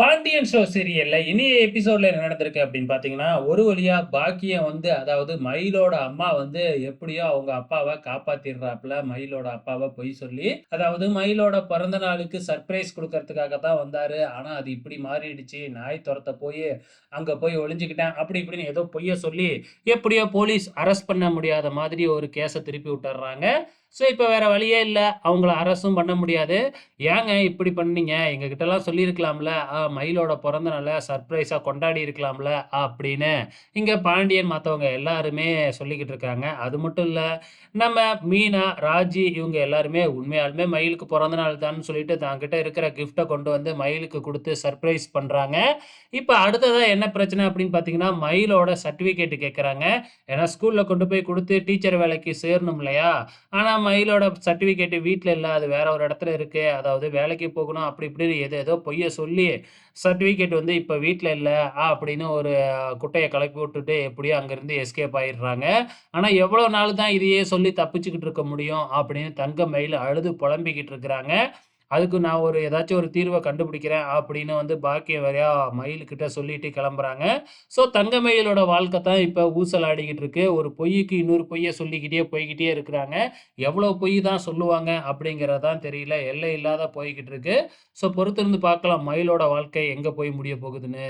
Pandian show சீரியல்ல இனிய எபிசோட்ல என்ன நடந்திருக்கு அப்படின்னு பார்த்தீங்கன்னா, ஒரு வழியா பாக்கியம் வந்து அதாவது மயிலோட அம்மா வந்து எப்படியோ அவங்க அப்பாவை காப்பாத்திர்றாப்ல. மயிலோட அப்பாவை பொய் சொல்லி. அதாவது மயிலோட பிறந்த நாளுக்கு சர்ப்ரைஸ் கொடுக்கறதுக்காக தான் வந்தாரு. ஆனா அது இப்படி மாறிடுச்சு. நாய் துரத்த போய் அங்க போய் ஒளிஞ்சுக்கிட்டேன். அப்படி இப்படின்னு ஏதோ பொய்ய சொல்லி, எப்படியோ போலீஸ் அரெஸ்ட் பண்ண முடியாத மாதிரி ஒரு கேஸை திருப்பி விட்டுறாங்க ஸோ இப்போ வேற வழியே இல்லை அவங்கள அரசும் பண்ண முடியாது. "ஏங்க இப்படி பண்ணீங்க? எங்ககிட்டலாம் சொல்லியிருக்கலாம்ல. மயிலோட பிறந்த நாளை சர்ப்ரைஸாக கொண்டாடி இருக்கலாம்ல." அப்படின்னு இங்கே பாண்டியன் மற்றவங்க எல்லாருமே சொல்லிக்கிட்டு இருக்காங்க. அது மட்டும் இல்லை நம்ம மீனா, ராஜி இவங்க எல்லாருமே உண்மையாலுமே மயிலுக்கு பிறந்த நாள் தான் சொல்லிட்டு தாங்கிட்ட இருக்கிற கிஃப்டை கொண்டு வந்து மயிலுக்கு கொடுத்து சர்ப்ரைஸ் பண்ணுறாங்க இப்போ அடுத்ததாக என்ன பிரச்சனை அப்படின்னு பார்த்தீங்கன்னா, மயிலோட சர்டிஃபிகேட் கேட்குறாங்க ஏன்னா ஸ்கூலில் கொண்டு போய் கொடுத்து டீச்சர் வேலைக்கு சேரணும் இல்லையா? ஆனால் மயிலோட சர்டிஃபிகேட் வீட்டில் இல்லை அது வேற ஒரு இடத்துல இருக்குது அதாவது வேலைக்கு போகணும் அப்படி இப்படின்னு ஏதேதோ பொய்ய சொல்லி, சர்டிஃபிகேட் வந்து இப்ப வீட்டில் இல்ல அப்படின்னு ஒரு குட்டையை கிளப்பி விட்டுட்டு எப்படியோ அங்கேருந்து எஸ்கேப் ஆயிடுறாங்க. ஆனா எவ்வளோ நாள் தான் இதையே சொல்லி தப்பிச்சுக்கிட்டு இருக்க முடியும்? அப்படின்னு தங்கமயில் அழுது புலம்பிக்கிட்டு இருக்கிறாங்க. அதுக்கு நான் ஒரு ஏதாச்சும் ஒரு தீர்வை கண்டுபிடிக்கிறேன் அப்படின்னு வந்து பாக்கிய வரையா மயில்கிட்ட சொல்லிட்டு கிளம்புறாங்க. ஸோ தங்கமயிலோட வாழ்க்கை தான் இப்போ ஊசலாடிக்கிட்டு இருக்கு. ஒரு பொய்யுக்கு இன்னொரு பொய்யை சொல்லிக்கிட்டே போய்கிட்டே இருக்கிறாங்க. எவ்வளோ பொய் தான் சொல்லுவாங்க அப்படிங்கிறதான் தெரியல. எல்லை இல்லாத போய்கிட்டு இருக்கு. ஸோ பொறுத்திருந்து பார்க்கலாம் மயிலோட வாழ்க்கை எங்கே போய் முடிய போகுதுன்னு.